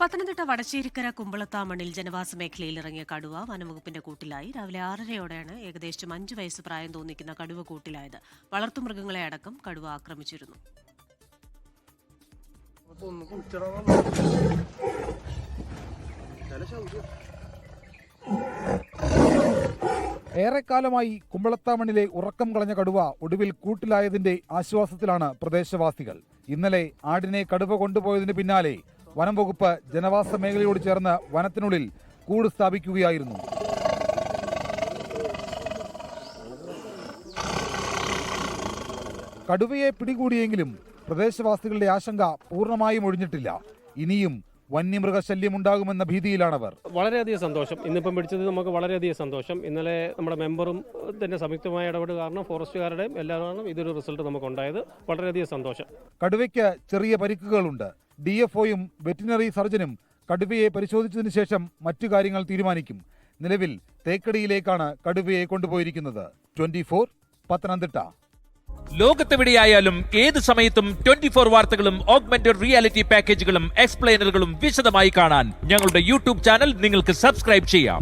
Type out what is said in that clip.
പത്തനംതിട്ട വടശ്ശേരിക്കര കുമ്പളത്താമണ്ണിൽ ജനവാസ മേഖലയിൽ ഇറങ്ങിയ കടുവ വനംവകുപ്പിന്റെ കൂട്ടിലായി. രാവിലെ ആറരയോടെയാണ് ഏകദേശം അഞ്ച് വയസ്സ് പ്രായം തോന്നിക്കുന്ന കടുവ കൂട്ടിലായത്. വളർത്തുമൃഗങ്ങളെ അടക്കം കടുവ ആക്രമിച്ചിരുന്നു. ഏറെക്കാലമായി കുമ്പളത്താമണിലെ ഉറക്കം കളഞ്ഞ കടുവ ഒടുവിൽ കൂട്ടിലായതിന്റെ ആശ്വാസത്തിലാണ് പ്രദേശവാസികൾ. ഇന്നലെ ആടിനെ കടുവ കൊണ്ടുപോയതിന് പിന്നാലെ വനം വകുപ്പ് ജനവാസ മേഖലയോട് ചേർന്ന് വനത്തിനുള്ളിൽ കൂട് സ്ഥാപിക്കുകയായിരുന്നു. കടുവയെ പിടികൂടിയെങ്കിലും പ്രദേശവാസികളുടെ ആശങ്ക പൂർണമായും ഒഴിഞ്ഞിട്ടില്ല. ഇനിയും വന്യമൃഗശല്യം ഉണ്ടാകുമെന്ന ഭീതിയിലാണവർ. വളരെയധികം സന്തോഷം. ഇന്നിപ്പം പിടിച്ചത് നമുക്ക് വളരെയധികം സന്തോഷം. ഇന്നലെ നമ്മുടെ മെമ്പറും തന്നെ സംയുക്തമായ ഇടപെടൽ കാരണം ഫോറസ്റ്റുകാരുടെയും എല്ലാവരും ഇതൊരു റിസൾട്ട് നമുക്ക് നമുക്കുണ്ടായത് വളരെയധികം സന്തോഷം. കടുവയ്ക്ക് ചെറിയ പരിക്കുകളുണ്ട്. ഡി എഫ് ഒയും വെറ്റിനറി സർജനും കടുവയെ പരിശോധിച്ചതിന് ശേഷം മറ്റു കാര്യങ്ങൾ തീരുമാനിക്കും. നിലവിൽ തേക്കടിയിലേക്കാണ് കടുവയെ കൊണ്ടുപോയിരിക്കുന്നത്. Twenty four Pathanamthitta. ലോകത്തെവിടെയായാലും ഏത് സമയത്തും ട്വന്റി ഫോർ വാർത്തകളും ഓഗ്മെന്റഡ് റിയാലിറ്റി പാക്കേജുകളും എക്സ്പ്ലെയിനറുകളും വിശദമായി കാണാൻ ഞങ്ങളുടെ യൂട്യൂബ് ചാനൽ നിങ്ങൾക്ക് സബ്സ്ക്രൈബ് ചെയ്യാം.